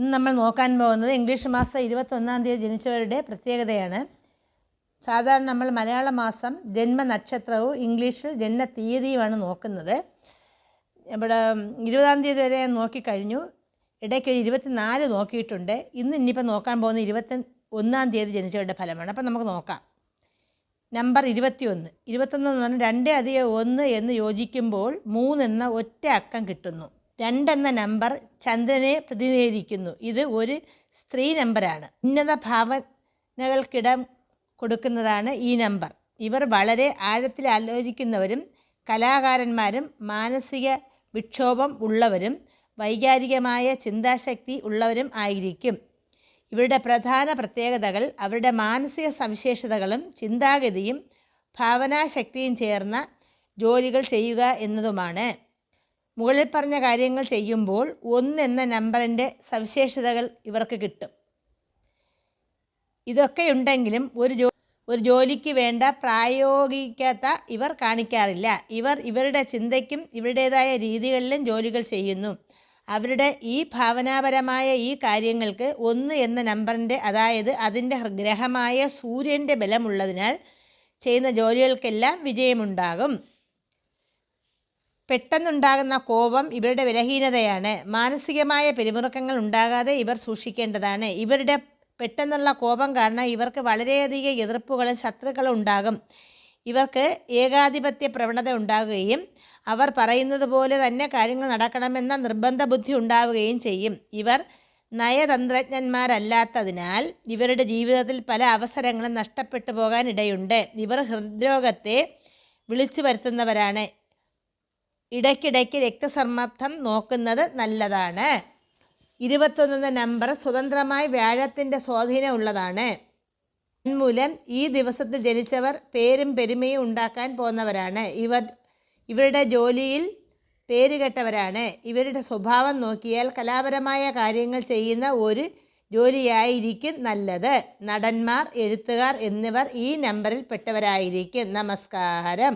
ഇന്ന് നമ്മൾ നോക്കാൻ പോകുന്നത് ഇംഗ്ലീഷ് മാസം ഇരുപത്തൊന്നാം തീയതി ജനിച്ചവരുടെ പ്രത്യേകതയാണ്. സാധാരണ നമ്മൾ മലയാള മാസം ജന്മ നക്ഷത്രവും ഇംഗ്ലീഷിൽ ജന്മ തീയതിയുമാണ് നോക്കുന്നത്. ഇവിടെ ഇരുപതാം തീയതി വരെ നോക്കിക്കഴിഞ്ഞു. ഇടയ്ക്ക് ഒരു ഇരുപത്തിനാല് നോക്കിയിട്ടുണ്ട്. ഇന്ന് ഇനിയിപ്പോൾ നോക്കാൻ പോകുന്ന ഇരുപത്തി ഒന്നാം തീയതി ജനിച്ചവരുടെ ഫലമാണ്. അപ്പം നമുക്ക് നോക്കാം. നമ്പർ ഇരുപത്തിയൊന്ന്. ഇരുപത്തൊന്ന് എന്ന് പറഞ്ഞാൽ രണ്ട് അധികം ഒന്ന് എന്ന് യോജിക്കുമ്പോൾ മൂന്നെന്ന ഒറ്റ അക്കം കിട്ടുന്നു. രണ്ടെന്ന നമ്പർ ചന്ദ്രനെ പ്രതിനിധീകരിക്കുന്നു. ഇത് ഒരു സ്ത്രീ നമ്പറാണ്. ഉന്നത ഭാവനകൾക്കിടം കൊടുക്കുന്നതാണ് ഈ നമ്പർ. ഇവർ വളരെ ആഴത്തിൽ ആലോചിക്കുന്നവരും കലാകാരന്മാരും മാനസിക വിക്ഷോഭം ഉള്ളവരും വൈകാരികമായ ചിന്താശക്തി ഉള്ളവരും ആയിരിക്കും. ഇവരുടെ പ്രധാന പ്രത്യേകതകൾ അവരുടെ മാനസിക സവിശേഷതകളും ചിന്താഗതിയും ഭാവനാശക്തിയും ചേർന്ന ജോലികൾ ചെയ്യുക എന്നതുമാണ്. മുകളിൽ പറഞ്ഞ കാര്യങ്ങൾ ചെയ്യുമ്പോൾ ഒന്ന് എന്ന നമ്പറിന്റെ സവിശേഷതകൾ ഇവർക്ക് കിട്ടും. ഇതൊക്കെ ഉണ്ടെങ്കിലും ഒരു ജോ ഒരു ജോലിക്ക് വേണ്ട പ്രായോഗിക്കാത്ത ഇവർ കാണിക്കാറില്ല. ഇവർ ഇവരുടെ ചിന്തയ്ക്കും ഇവരുടേതായ രീതികളിലും ജോലികൾ ചെയ്യുന്നു. അവരുടെ ഈ ഭാവനാപരമായ ഈ കാര്യങ്ങൾക്ക് ഒന്ന് എന്ന നമ്പറിന്റെ അതായത് അതിന്റെ ഗ്രഹമായ സൂര്യന്റെ ബലമുള്ളതിനാൽ ചെയ്യുന്ന ജോലികൾക്കെല്ലാം വിജയമുണ്ടാകും. പെട്ടെന്നുണ്ടാകുന്ന കോപം ഇവരുടെ ബലഹീനതയാണ്. മാനസികമായ പിരിമുറുക്കങ്ങൾ ഉണ്ടാകാതെ ഇവർ സൂക്ഷിക്കേണ്ടതാണ്. ഇവരുടെ പെട്ടെന്നുള്ള കോപം കാരണം ഇവർക്ക് വളരെയധികം എതിർപ്പുകളും ശത്രുക്കളും ഉണ്ടാകും. ഇവർക്ക് ഏകാധിപത്യ പ്രവണത ഉണ്ടാകുകയും അവർ പറയുന്നത് പോലെ തന്നെ കാര്യങ്ങൾ നടക്കണമെന്ന നിർബന്ധ ബുദ്ധി ഉണ്ടാവുകയും ചെയ്യും. ഇവർ നയതന്ത്രജ്ഞന്മാരല്ലാത്തതിനാൽ ഇവരുടെ ജീവിതത്തിൽ പല അവസരങ്ങളും നഷ്ടപ്പെട്ടു പോകാനിടയുണ്ട്. ഇവർ ഹൃദ്രോഗത്തെ വിളിച്ചു വരുത്തുന്നവരാണ് ഇടയ്ക്കിടയ്ക്ക് രക്തസമ്മർദ്ദം നോക്കുന്നത് നല്ലതാണ്. ഇരുപത്തൊന്ന് നമ്പർ സ്വതന്ത്രമായി വ്യാഴത്തിന്റെ സ്വാധീനം ഉള്ളതാണ്. തന്മൂലം ഈ ദിവസത്തിൽ ജനിച്ചവർ പേരും പെരുമയും ഉണ്ടാക്കാൻ പോകുന്നവരാണ്. ഇവർ ഇവരുടെ ജോലിയിൽ പേരുകെട്ടവരാണ് ഇവരുടെ സ്വഭാവം നോക്കിയാൽ കലാപരമായ കാര്യങ്ങൾ ചെയ്യുന്ന ഒരു ജോലിയായിരിക്കും നല്ലത്. നടന്മാർ എഴുത്തുകാർ എന്നിവർ ഈ നമ്പറിൽ പെട്ടവരായിരിക്കും. നമസ്കാരം.